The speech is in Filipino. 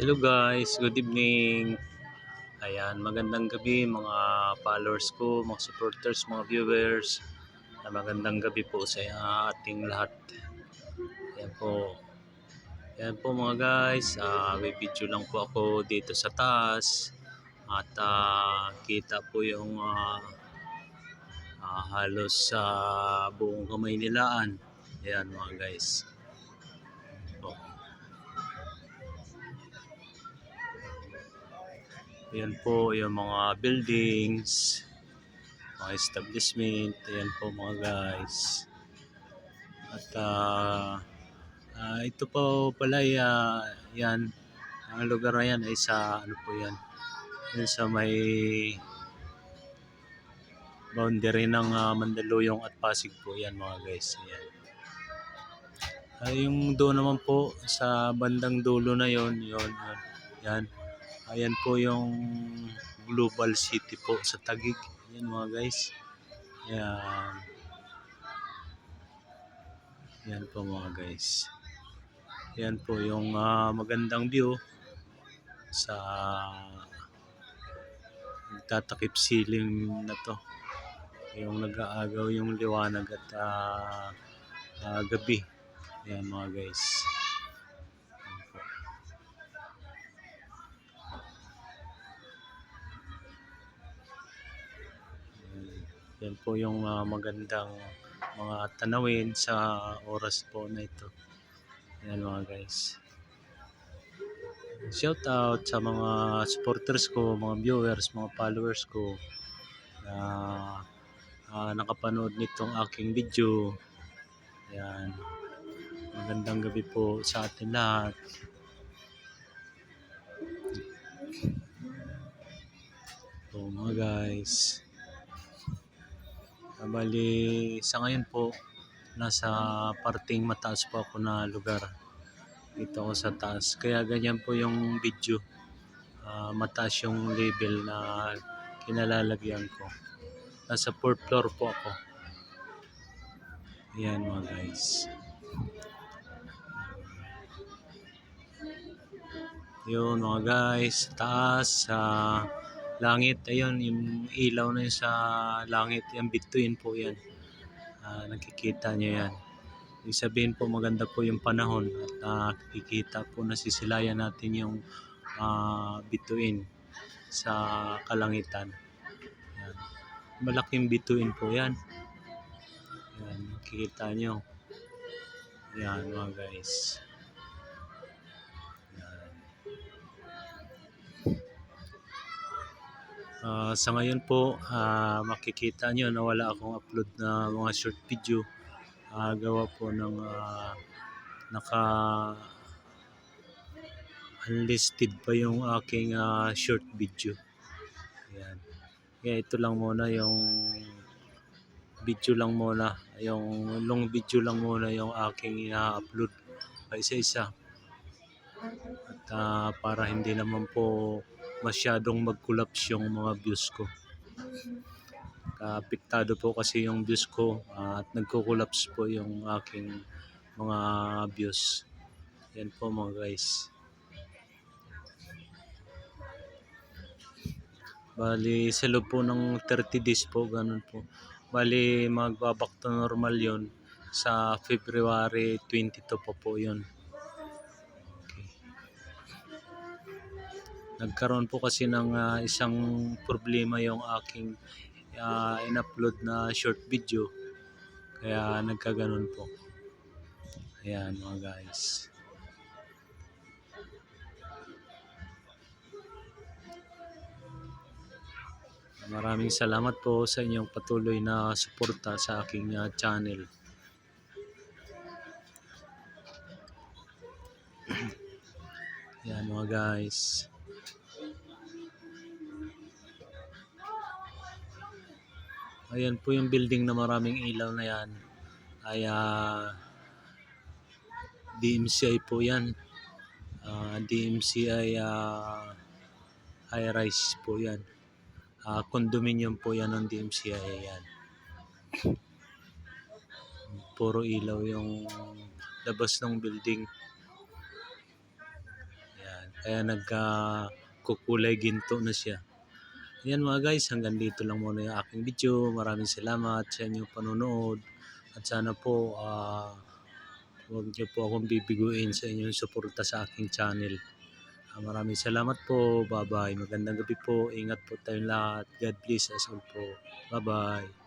Hello guys, good evening. Ayan, magandang gabi mga followers ko, mga supporters, mga viewers. Magandang gabi po sa ating lahat. Ayan po. Ayan po mga guys, ah, may video lang po ako dito sa taas. At ah, kita po yung ah, ah, halos sa buong kamay nilaan. Ayan mga guys. Ayan po yung mga buildings, mga establishment. Ayan po mga guys. At ah, ah, ito po pala ay, ah, yan. Ang lugar na yan ay sa ano po yan. Yan sa may boundary ng ah, Mandaluyong at Pasig po yan mga guys. Ayan. Ah, yung doon naman po sa bandang dulo na yon yon yon. Yan. Ayan po yung Global City po sa Taguig. Ayan mga guys. Ayan. Ayan po mga guys. Ayan po yung ah, magandang view sa nagtatakip siling na to. Yung nag-aagaw yung liwanag at ah, ah, gabi. Ayan mga guys. Yan po yung ah, magandang mga tanawin sa oras po na ito. Yan mga guys. Shout out sa mga supporters ko, mga viewers, mga followers ko na ah, nakapanood nitong aking video. Yan. Magandang gabi po sa atin lahat. So mga guys. Bali, sa ngayon po, nasa parting mataas po ako na lugar. Dito ako sa taas. Kaya ganyan po yung video. Ah, mataas yung level na kinalalagyan ko. Nasa 4th floor po ako. Ayan mga guys. Yun mga guys, taas sa langit. Ayun, yung ilaw na yun sa langit. Yan, bituin po yan. Ah, nakikita nyo yan. Ibig sabihin po maganda po yung panahon at ah, nakikita po nasisilayan natin yung ah, bituin sa kalangitan. Yan. Malaking bituin po yan. Yan, nakikita nyo. Yan mga guys. Ah, sa ngayon po, ah, makikita nyo na wala akong upload na mga short video. Ah, gawa po ng ah, naka unlisted pa yung aking ah, short video. Ayan. Kaya ito lang muna yung video lang muna. Yung long video lang muna yung aking ina-upload pa isa-isa. At ah, para hindi naman po masyadong mag-collapse yung mga views ko. Apektado po kasi yung views ko ah, at nagko-collapse po yung aking mga views. Yan po mga guys. Bali, sa loob po ng 30 days po, ganun po. Bali, magbabak to normal yon sa February 22 po po yun. Nagkaroon po kasi ng ah, isang problema yung aking ah, in-upload na short video. Kaya nagkaganon po. Ayan mga guys. Maraming salamat po sa inyong patuloy na suporta sa aking ah, channel. Yan mga guys. Ayan po yung building na maraming ilaw na yan. Ay ah, DMCI po yan. Ah, DMCI ah, high rise po yan. Ah, condominium po yan ng DMCI yan. Puro ilaw yung labas ng building. Yan. Kaya nagka kukulay ginto na siya. Ayan mga guys, hanggang dito lang muna yung aking video. Maraming salamat sa inyong panonood. At sana po, ah, huwag niyo po akong bibiguin sa inyong suporta sa aking channel. Ah, maraming salamat po. Bye-bye. Magandang gabi po. Ingat po tayong lahat. God bless us all po. Bye-bye.